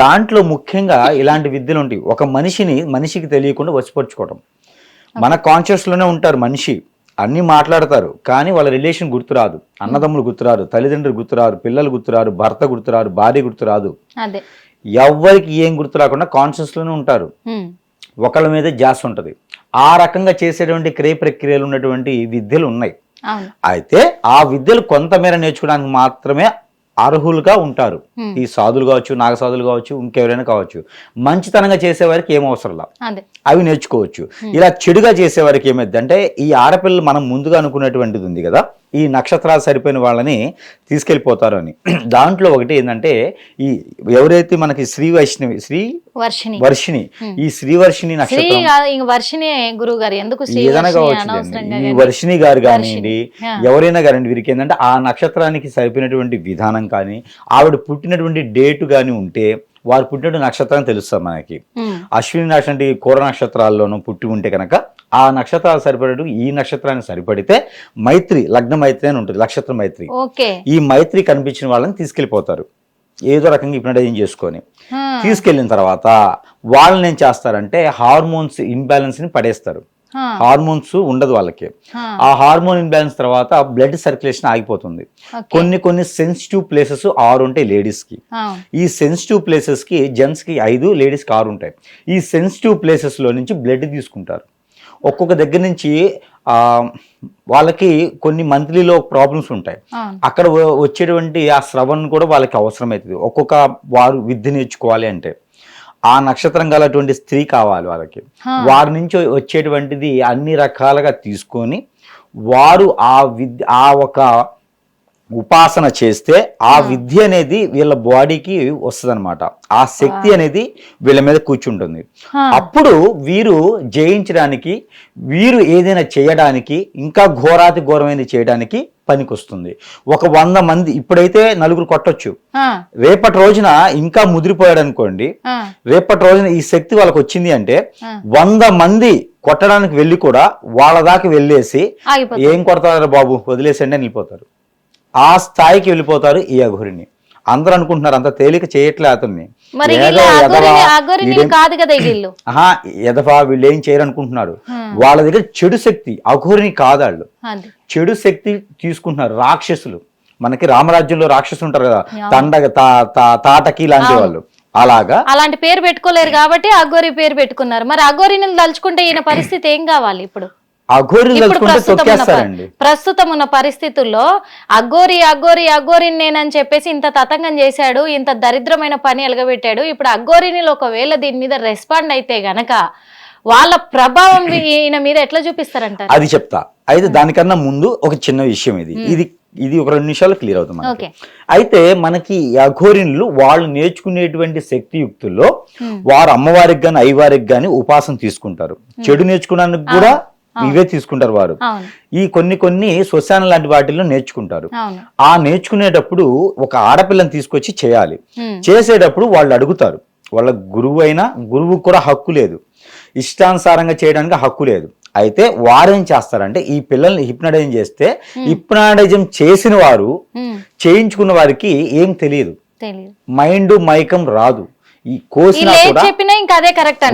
దాంట్లో ముఖ్యంగా ఇలాంటి విద్యలు ఉంటాయి. ఒక మనిషిని మనిషికి తెలియకుండా వసిపరుచుకోవడం మన కాన్షియస్లోనే ఉంటారు మనిషి. అన్ని మాట్లాడతారు కానీ వాళ్ళ రిలేషన్ గుర్తురాదు. అన్నదమ్ములు గుర్తురారు తల్లిదండ్రులు గుర్తురారు పిల్లలు గుర్తురారు భర్త గుర్తురారు భార్య గుర్తురాదు. అదే. ఎవ్వరికి ఏం గుర్తు రాకుండా కాన్షియస్లోనే ఉంటారు. ఒకళ్ళ మీద జాస్ ఉంటుంది. ఆ రకంగా చేసేటువంటి క్రియ ప్రక్రియలు ఉన్నటువంటి విద్యలు ఉన్నాయి. అయితే ఆ విద్యలు కొంతమేర నేర్చుకోవడానికి మాత్రమే అర్హులుగా ఉంటారు. ఈ సాధులు కావచ్చు నాగసాధులు కావచ్చు ఇంకెవరైనా కావచ్చు. మంచితనంగా చేసేవారికి ఏం అవసరం లా అదే. అవి నేర్చుకోవచ్చు. ఇలా చెడుగా చేసేవారికి ఏమైంది అంటే ఈ ఆడపిల్లలు మనం ముందుగా అనుకున్నటువంటిది ఉంది కదా? ఈ నక్షత్రాలు సరిపోయిన వాళ్ళని తీసుకెళ్ళిపోతారు అని. దాంట్లో ఒకటి ఏంటంటే ఈ ఎవరైతే మనకి శ్రీ వైష్ణవి శ్రీ వర్షిని వర్షిని ఈ శ్రీ నక్షత్రం వర్షిని గురువు గారు ఎందుకు ఏదైనా కావచ్చు ఈ కానీ. వర్షిని గారు కానివ్వండి. ఎవరైనా కానివ్వండి వీరికి ఏంటంటే ఆ నక్షత్రానికి సరిపోయినటువంటి విధానం కానీ ఆవిడ పుట్టినటువంటి డేటు కానీ ఉంటే వారు పుట్టినటువంటి నక్షత్రం తెలుస్తుంది మనకి. అశ్విని నక్షత్రం కూర నక్షత్రాల్లోనూ పుట్టి ఉంటే కనుక ఆ నక్షత్రాలు సరిపడేటు ఈ నక్షత్రానికి సరిపడితే మైత్రి లగ్న మైత్రి అని ఉంటుంది నక్షత్ర మైత్రి ఈ మైత్రి కనిపించిన వాళ్ళని తీసుకెళ్ళిపోతారు ఏదో రకంగా హిప్నటైజింగ్ చేసుకొని. తీసుకెళ్ళిన తర్వాత వాళ్ళని ఏం చేస్తారంటే హార్మోన్స్ ఇంబ్యాలెన్స్ని పడేస్తారు. హార్మోన్స్ ఉండదు వాళ్ళకి. ఆ. హార్మోన్ ఇంబ్యాలెన్స్ తర్వాత బ్లడ్ సర్క్యులేషన్ ఆగిపోతుంది. కొన్ని కొన్ని సెన్సిటివ్ ప్లేసెస్ ఆరు ఉంటాయి లేడీస్కి. ఈ సెన్సిటివ్ ప్లేసెస్కి జెంట్స్కి ఐదు లేడీస్కి ఆరు ఉంటాయి. ఈ సెన్సిటివ్ ప్లేసెస్లో నుంచి బ్లడ్ తీసుకుంటారు. ఒక్కొక్క దగ్గర నుంచి ఆ వాళ్ళకి కొన్ని మంత్లీలో ప్రాబ్లమ్స్ ఉంటాయి. అక్కడ వచ్చేటువంటి ఆ శ్రవణ్ కూడా వాళ్ళకి అవసరమవుతుంది. ఒక్కొక్క వారు విద్య నేర్చుకోవాలి అంటే. ఆ నక్షత్రం గలటువంటి స్త్రీ కావాలి వాళ్ళకి. వారి నుంచి వచ్చేటువంటిది అన్ని రకాలుగా తీసుకొని వారు ఆ విద్య ఆ ఒక ఉపాసన చేస్తే ఆ విద్య అనేది వీళ్ళ బాడీకి వస్తుంది ఆ శక్తి అనేది వీళ్ళ మీద కూర్చుంటుంది. అప్పుడు వీరు జయించడానికి వీరు ఏదైనా చేయడానికి ఇంకా ఘోరాతి ఘోరమైనది చేయడానికి పనికొస్తుంది. ఒక వంద మంది ఇప్పుడైతే నలుగురు కొట్టొచ్చు. రేపటి రోజున ఇంకా ముదిరిపోయాడు అనుకోండి. రేపటి రోజున ఈ శక్తి వాళ్ళకి వచ్చింది అంటే. వంద మంది కొట్టడానికి వెళ్ళి కూడా వాళ్ళ దాకా వెళ్ళేసి ఏం కొడతారు బాబు? వదిలేసండి అని వెళ్ళిపోతారు. ఆ స్థాయికి వెళ్ళిపోతారు ఈ అఘోరిని. అందరూ అనుకుంటున్నారు అంత తేలిక చేయట్లే అతన్ని. మరి కాదు కదా వీళ్ళు. ఎదఫా వీళ్ళు ఏం చేయరు అనుకుంటున్నారు Hmm. వాళ్ళ దగ్గర చెడు శక్తి అఘోరిని కాదు వాళ్ళు అది. చెడు శక్తి తీసుకుంటున్నారు రాక్షసులు. మనకి రామరాజ్యంలో రాక్షసులు ఉంటారు కదా Yeah. తండగ తా- తా- తాటకి లాంటి. వాళ్ళు. అలాగా? అలాంటి పేరు పెట్టుకోలేరు కాబట్టి అగోరి పేరు పెట్టుకున్నారు. మరి అగోరిని తలుచుకుంటే ఈయన పరిస్థితి ఏం కావాలి ఇప్పుడు? అఘోరిని తలుచుకుంటే ప్రస్తుతం ఉన్న ప- తొక్కేస్తారండి. ప్రస్తుతం ఉన్న పరిస్థితుల్లో అగ్గోరి అగ్గోరి అగ్గోరిని నేనని చెప్పేసి ఇంత తతంగం చేశాడు ఇంత దరిద్రమైన పని ఎలగబెట్టాడు. ఇప్పుడు అగ్గోరిని ఒకవేళ దీని మీద రెస్పాండ్ అయితే గనక వాళ్ళ ప్రభావం ఈయన మీద ఎట్లా చూపిస్తారంటారు? అది చెప్తా. అయితే దానికన్నా ముందు ఒక చిన్న విషయం ఇది. ఇది ఇది ఒక రెండు నిమిషాలు క్లియర్ అవుతుంది అయితే మనకి అఘోరిన్లు వాళ్ళు నేర్చుకునేటువంటి శక్తియుక్తుల్లో. వారు అమ్మవారికి గాని అయ్యవారికి గాని ఉపాసన తీసుకుంటారు. చెడు నేర్చుకోవడానికి కూడా ఇవే తీసుకుంటారు వారు. ఈ కొన్ని కొన్ని శ్మశానం లాంటి వాటిల్లో నేర్చుకుంటారు. ఆ నేర్చుకునేటప్పుడు ఒక ఆడపిల్లని తీసుకొచ్చి చేయాలి. చేసేటప్పుడు వాళ్ళు అడుగుతారు. వాళ్ళ గురువు అయినా గురువుకు కూడా హక్కు లేదు. ఇష్టానుసారంగా చేయడానికి హక్కు లేదు. అయితే వారేం చేస్తారంటే ఈ పిల్లల్ని హిప్నటైజం చేస్తే హిప్నాటైజం చేసిన వారు చేయించుకున్న వారికి ఏం తెలియదు. మైండ్ మైకం రాదు. ఈ కోసినా కూడా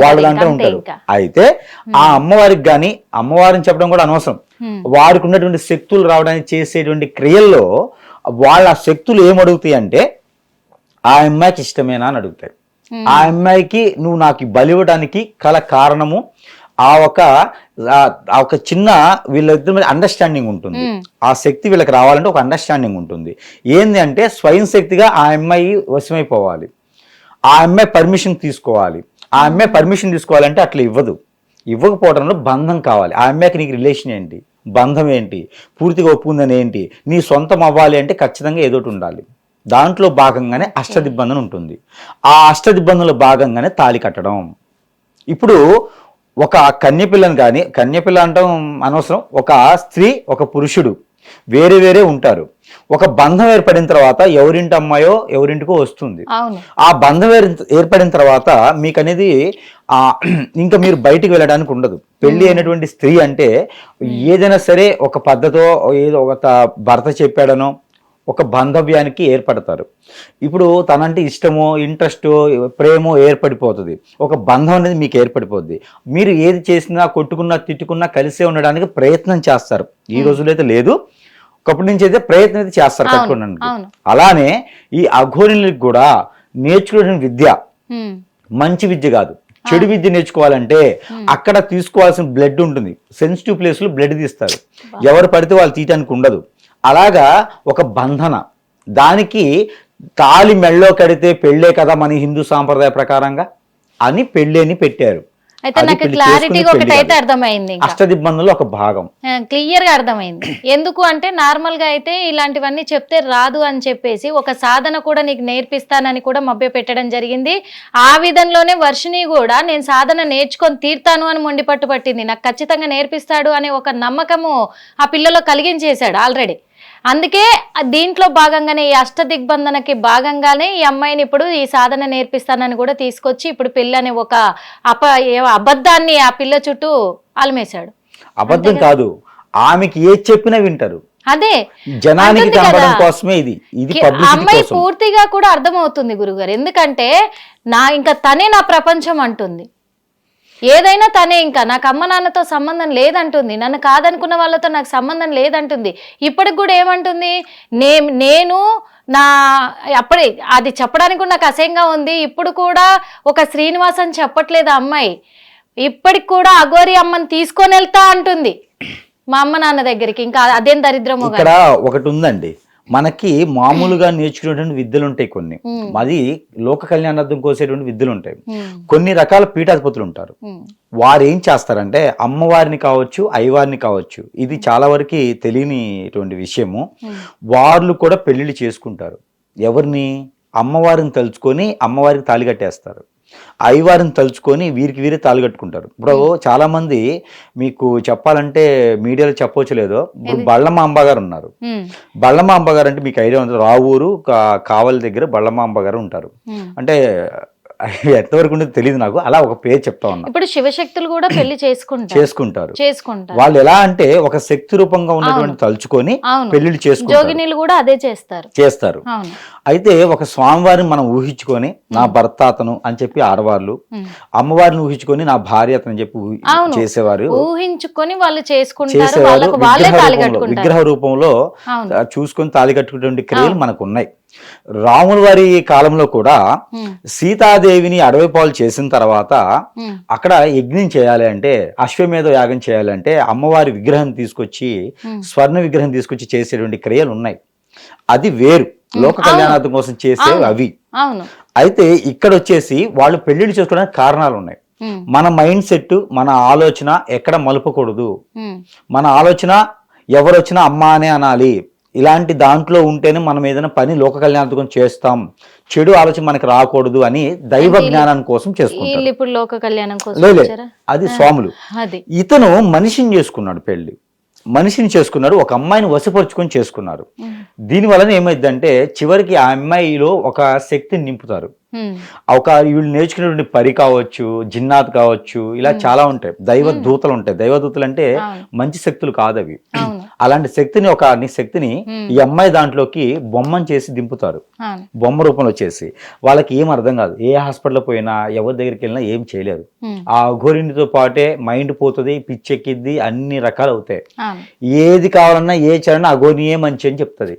వాళ్ళు ఉంటారు. అయితే ఆ అమ్మవారికి గాని అమ్మవారిని చెప్పడం కూడా అనవసరం. వారికి ఉన్నటువంటి శక్తులు రావడానికి చేసేటువంటి క్రియల్లో వాళ్ళ శక్తులు ఏం అడుగుతాయి అంటే ఆ అమ్మాయికి ఇష్టమేనా అని అడుగుతాయి. ఆ అమ్మాయికి నువ్వు నాకు బలివ్వడానికి కల కారణము ఆ ఒక ఆ- ఒక చిన్న వీళ్ళిద్దరి మీద అండర్స్టాండింగ్ ఉంటుంది. ఆ శక్తి వీళ్ళకి రావాలంటే ఒక అండర్స్టాండింగ్ ఉంటుంది. ఏంది అంటే స్వయం శక్తిగా ఆ అమ్మాయి వశమైపోవాలి. ఆ అమ్మాయి పర్మిషన్ తీసుకోవాలి. ఆ అమ్మాయి పర్మిషన్ తీసుకోవాలంటే అట్లా ఇవ్వదు. ఇవ్వకపోవడంలో బంధం కావాలి. ఆ అమ్మాయికి నీకు రిలేషన్ ఏంటి? బంధం ఏంటి? పూర్తిగా ఒప్పుకుందని ఏంటి? నీ సొంతం అవ్వాలి అంటే ఖచ్చితంగా ఏదో ఒకటి ఉండాలి. దాంట్లో భాగంగానే అష్టదిబ్బందన ఉంటుంది. ఆ అష్టదిబ్బందులో భాగంగానే తాళి కట్టడం. ఇప్పుడు ఒక కన్యపిల్లని కానీ కన్యపిల్ల అంటాం అనవసరం ఒక స్త్రీ ఒక పురుషుడు వేరే వేరే ఉంటారు. ఒక బంధం ఏర్పడిన తర్వాత ఎవరింటి అమ్మాయో ఎవరింటికో వస్తుంది. ఆ బంధం ఏర్- ఏర్పడిన తర్వాత మీకు అనేది ఆ ఇంకా మీరు బయటికి వెళ్ళడానికి ఉండదు. పెళ్ళి అయినటువంటి స్త్రీ అంటే ఏదైనా సరే ఒక పద్ధతో ఏదో ఒక భర్త చెప్పాడనో ఒక బాంధవ్యానికి ఏర్పడతారు. ఇప్పుడు తనంటే ఇష్టమో ఇంట్రెస్ట్ ప్రేమో ఏర్పడిపోతుంది. ఒక బంధం అనేది మీకు ఏర్పడిపోద్ది. మీరు ఏది చేసినా కొట్టుకున్నా తిట్టుకున్నా కలిసే ఉండడానికి ప్రయత్నం చేస్తారు. ఈ రోజుల్లో అయితే లేదు. ఒకప్పటి నుంచి అయితే ప్రయత్నం అయితే చేస్తారు కట్టుకోవడానికి అవును. అలానే ఈ అఘోరిలకు కూడా నేర్చుకునే విద్య మంచి విద్య కాదు. చెడు విద్య నేర్చుకోవాలంటే అక్కడ తీసుకోవాల్సిన బ్లడ్ ఉంటుంది. సెన్సిటివ్ ప్లేస్లో బ్లడ్ తీస్తారు. ఎవరు పడితే వాళ్ళు తీయటానికి ఉండదు. అలాగా ఒక బంధన. దానికి తాళి మెళ్ళో కడితే పెళ్ళే కదా మన హిందూ సాంప్రదాయ ప్రకారంగా అని పెళ్ళి అని పెట్టారు. అయితే నాకు క్లారిటీగా ఒకటి అయితే. అర్థమైంది అష్టదిబ్బందులో ఒక భాగం. క్లియర్గా అర్థమైంది. ఎందుకు అంటే నార్మల్గా అయితే ఇలాంటివన్నీ చెప్తే రాదు అని చెప్పేసి ఒక సాధన కూడా నీకు నేర్పిస్తానని కూడా మభ్య పెట్టడం జరిగింది. ఆ విధంలోనే వర్షిని కూడా నేను సాధన నేర్చుకొని తీర్తాను అని మొండి పట్టు పట్టింది. నాకు ఖచ్చితంగా నేర్పిస్తాడు అనే ఒక నమ్మకము ఆ పిల్లలో కలిగించేశాడు ఆల్రెడీ. అందుకే దీంట్లో భాగంగానే ఈ అష్ట దిగ్బంధనకి భాగంగానే ఈ అమ్మాయిని ఇప్పుడు ఈ సాధన నేర్పిస్తానని కూడా తీసుకొచ్చి ఇప్పుడు అనే ఒక అప ఏ- అబద్ధాన్ని ఆ పిల్ల చుట్టూ అలమేశాడు. అబద్ధం కాదు. ఆమెకి ఏది చెప్పినా వింటారు. అదే. జనానికి కనబడడం. కోసమే ఇది. ఇది అమ్మాయి పూర్తిగా కూడా అర్థమవుతుంది గురుగారు. ఎందుకంటే నా ఇంకా తనే నా ప్రపంచం అంటుంది. ఏదైనా తనే ఇంకా నాకు అమ్మ నాన్నతో సంబంధం లేదంటుంది. నన్ను కాదనుకున్న వాళ్ళతో నాకు సంబంధం లేదంటుంది. ఇప్పటికి కూడా ఏమంటుంది? నే నేను నా అప్పుడే అది చెప్పడానికి కూడా నాకు అసహ్యంగా ఉంది. ఇప్పుడు కూడా ఒక శ్రీనివాస్ అని చెప్పట్లేదు అమ్మాయి. ఇప్పటికి కూడా అఘోరి అమ్మని తీసుకొని వెళ్తా అంటుంది. మా అమ్మ నాన్న దగ్గరికి. ఇంకా అదేం దరిద్రమో ఇక్కడ ఒకటి ఉందండి. మనకి మామూలుగా నేర్చుకునేటువంటి విద్యలు ఉంటాయి కొన్ని. అది లోక కళ్యాణార్థం కోసేటువంటి విద్యలు ఉంటాయి. కొన్ని రకాల పీఠాధిపతులు ఉంటారు. వారు ఏం చేస్తారంటే అమ్మవారిని కావచ్చు అయ్యవారిని కావచ్చు ఇది చాలా వరకు తెలియనిటువంటి విషయము. వాళ్ళు కూడా పెళ్ళిళ్ళు చేసుకుంటారు. ఎవరిని? అమ్మవారిని తలుచుకొని అమ్మవారికి తాళి కట్టేస్తారు. అయ్యవారిని తలుచుకొని వీరికి వీరే తాళి కట్టుకుంటారు. ఇప్పుడు చాలా మంది మీకు చెప్పాలంటే మీడియాలో చెప్పవచ్చు లేదో. ఇప్పుడు బళ్ళమ్మ అంబగారు ఉన్నారు. బళ్ళమ్మ అంబగారు అంటే మీకు ఐడియా ఉంది? రావూరు కావలి దగ్గర బళ్ళమ్మ అంబగారు ఉంటారు. అంటే ఎంతవరకు ఉండేది తెలియదు నాకు. అలా ఒక పేరు చెప్తా ఉన్నా. ఇప్పుడు శివశక్తులు కూడా పెళ్ళి చేసుకుంటారు. చేసుకుంటారు. చేసుకుంటారు. వాళ్ళు ఎలా అంటే ఒక శక్తి రూపంగా ఉన్నటువంటి తలుచుకొని పెళ్ళిళ్ళు చేసుకుంటారు. జోగినీలు కూడా అదే చేస్తారు. చేస్తారు. అయితే ఒక స్వామివారిని మనం ఊహించుకొని నా భర్త అతను అని చెప్పి ఆడవాళ్ళు. అమ్మవారిని ఊహించుకొని నా భార్య అతను అని చెప్పి. చేసేవారు. ఊహించుకొని వాళ్ళు చేసుకుంటారు. విగ్రహ రూపంలో చూసుకొని తాళి కట్టుకునేటువంటి క్రియలు మనకు ఉన్నాయి. రాముల వారి కాలంలో కూడా సీతాదేవిని అడవి పాలు చేసిన తర్వాత అక్కడ యజ్ఞం చేయాలి అంటే అశ్వమేధ యాగం చేయాలంటే అమ్మవారి విగ్రహం తీసుకొచ్చి. స్వర్ణ విగ్రహం తీసుకొచ్చి చేసేటువంటి క్రియలు ఉన్నాయి. అది వేరు. లోక కళ్యాణార్థం కోసం చేసే. అవి. అయితే ఇక్కడ వచ్చేసి వాళ్ళు పెళ్ళిళ్ళు చేసుకోవడానికి కారణాలు ఉన్నాయి. మన మైండ్ సెట్ మన ఆలోచన ఎక్కడ మలుపకూడదు. మన ఆలోచన ఎవరు వచ్చినా అమ్మ అనే అనాలి. ఇలాంటి దాంట్లో ఉంటేనే మనం ఏదైనా పని లోక కళ్యాణార్థం చేస్తాం. చెడు ఆలోచన మనకి రాకూడదు అని దైవ జ్ఞానం కోసం చేసుకుంటారు. వీళ్ళు ఇప్పుడు లోక కళ్యాణం కోసం అది స్వాములు. ఇతను మనిషిని చేసుకున్నాడు పెళ్ళి మనిషిని చేసుకున్నాడు ఒక అమ్మాయిని వశపరుచుకొని చేసుకున్నారు. దీని వలన ఏమైందంటే చివరికి ఆ అమ్మాయిలో ఒక శక్తిని నింపుతారు. ఒక వీళ్ళు నేర్చుకునేటువంటి పరి కావచ్చు జిన్నాత్ కావచ్చు ఇలా చాలా ఉంటాయి. దైవ దూతలు ఉంటాయి. దైవ దూతలు అంటే. మంచి శక్తులు కాదు అవి అవును. అలాంటి శక్తిని ఒక శక్తిని ఈ అమ్మాయి దాంట్లోకి బొమ్మని చేసి దింపుతారు. బొమ్మ రూపంలో చేసి. వాళ్ళకి ఏం అర్థం కాదు. ఏ హాస్పిటల్ పోయినా ఎవరి దగ్గరికి వెళ్ళినా ఏం చేయలేరు. ఉమ్, ఆ ఘోరినితో పాటే మైండ్ పోతుంది పిచ్చెక్కిద్ది అన్ని రకాలు అవుతాయి. ఏది కావాలన్నా ఏ చేయాలన్నా అఘోనియే మంచి అని చెప్తుంది.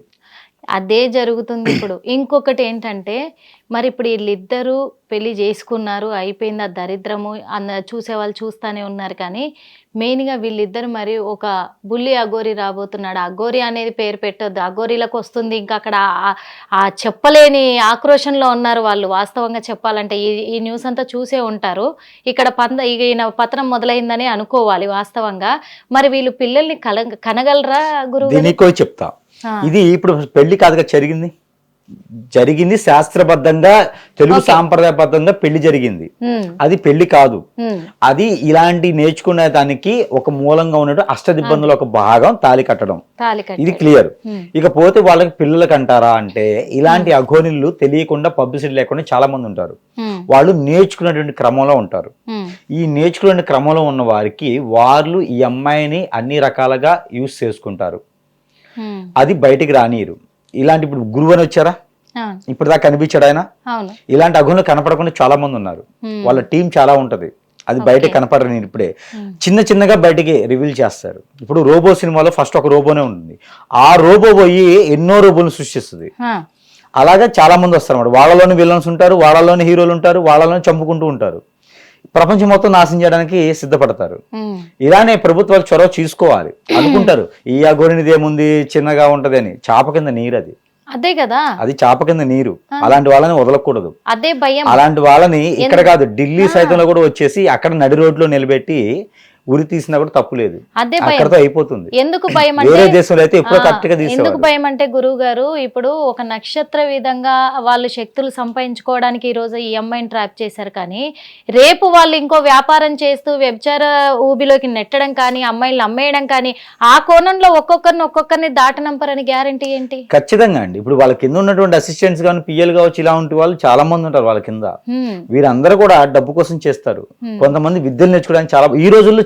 అదే జరుగుతుంది ఇప్పుడు. ఇంకొకటి ఏంటంటే మరి ఇప్పుడు వీళ్ళిద్దరూ పెళ్ళి చేసుకున్నారు అయిపోయింది ఆ దరిద్రము అన్న చూసే వాళ్ళు చూస్తానే ఉన్నారు కానీ మెయిన్గా వీళ్ళిద్దరు మరి ఒక బుల్లి అగోరి రాబోతున్నాడు. అగోరి అనేది పేరు పెట్టొద్దు. అగోరిలకు వస్తుంది ఇంకా అక్కడ ఆ- చెప్పలేని ఆక్రోషంలో ఉన్నారు వాళ్ళు. వాస్తవంగా చెప్పాలంటే ఈ ఈ న్యూస్ అంతా చూసే ఉంటారు. ఇక్కడ పంద ఈయన పతనం మొదలైందని అనుకోవాలి వాస్తవంగా. మరి వీళ్ళు పిల్లల్ని కల కనగలరా గురువు చెప్తా. ఇది ఇప్పుడు పెళ్ళి కాదుగా జరిగింది? జరిగింది శాస్త్రబద్ధంగా తెలుగు సాంప్రదాయబద్ధంగా పెళ్ళి జరిగింది. అది పెళ్ళి కాదు. అది ఇలాంటి నేర్చుకునే దానికి ఒక మూలంగా ఉన్నట్టు అష్టదిబ్బందుల ఒక భాగం తాలి కట్టడం. ఇది క్లియర్. ఇకపోతే వాళ్ళకి పిల్లలకి అంటారా అంటే ఇలాంటి అఘోనిళ్ళు తెలియకుండా పబ్లిసిటీ లేకుండా చాలా మంది ఉంటారు. వాళ్ళు నేర్చుకునేటువంటి క్రమంలో ఉంటారు. ఈ నేర్చుకునే క్రమంలో ఉన్న వారికి వాళ్ళు ఈ అమ్మాయిని అన్ని రకాలుగా యూస్ చేసుకుంటారు. అది బయటికి రానియరు. ఇలాంటి ఇప్పుడు గురువు అని వచ్చారా? ఇప్పుడు దాకా కనిపించాడు ఆయన? ఇలాంటి అగులు కనపడకుండా చాలా మంది ఉన్నారు. వాళ్ళ టీం చాలా ఉంటది. అది బయట కనపడరు నేను ఇప్పుడే. చిన్న చిన్నగా బయటికి రివీల్ చేస్తారు. ఇప్పుడు రోబో సినిమాలో ఫస్ట్ ఒక రోబోనే ఉంటుంది. ఆ రోబో పోయి ఎన్నో రోబోలు సృష్టిస్తుంది. అలాగే చాలా మంది వస్తారు అన్నమాట. వాళ్ళలోని విలన్స్ ఉంటారు వాళ్ళలోని హీరోలు ఉంటారు వాళ్ళలోని చంపుకుంటూ ఉంటారు. ప్రపంచం మొత్తం నాశనం చేయడానికి సిద్ధపడతారు. ఇలానే ప్రభుత్వాలు చొరవ తీసుకోవాలి అనుకుంటారు ఈ అగోరినిది ఏముంది చిన్నగా ఉంటది అని. చాప కింద నీరు అది. అదే కదా? అది చాప కింద నీరు. అలాంటి వాళ్ళని వదలకూడదు. అదే భయం. అలాంటి వాళ్ళని ఇక్కడ కాదు ఢిల్లీ సైతంలో కూడా వచ్చేసి అక్కడ నడి రోడ్లో నిలబెట్టి ఉరి తీసినా కూడా తప్పు లేదు. అదే భయం. అయిపోతుంది. ఎందుకు భయం వేరే అంటే దేశంలో అయితే ఎప్పుడో కరెక్ట్గా ఎందుకు భయం అంటే గురువు గారు ఇప్పుడు ఒక నక్షత్ర విధంగా వాళ్ళు శక్తులు సంపాదించుకోవడానికి ఈ రోజు ఈ అమ్మాయిని ట్రాప్ చేశారు కానీ రేపు వాళ్ళు ఇంకో వ్యాపారం చేస్తూ వ్యభిచార ఊబిలోకి నెట్టడం కానీ అమ్మాయిలను అమ్మేయడం కానీ ఆ కోణంలో ఒక్కొక్కరిని ఒక్కొక్కరిని దాటనంపరని గ్యారంటీ ఏంటి? ఖచ్చితంగా అండి. ఇప్పుడు వాళ్ళ కింద ఉన్నటువంటి అసిస్టెంట్స్ కానీ పిఎల్ కావచ్చు ఇలా ఉంటే వాళ్ళు చాలా మంది ఉంటారు వాళ్ళ కింద. వీరందరూ కూడా డబ్బు కోసం చేస్తారు. కొంతమంది విద్యలు నేర్చుకోవడానికి చాలా ఈ రోజుల్లో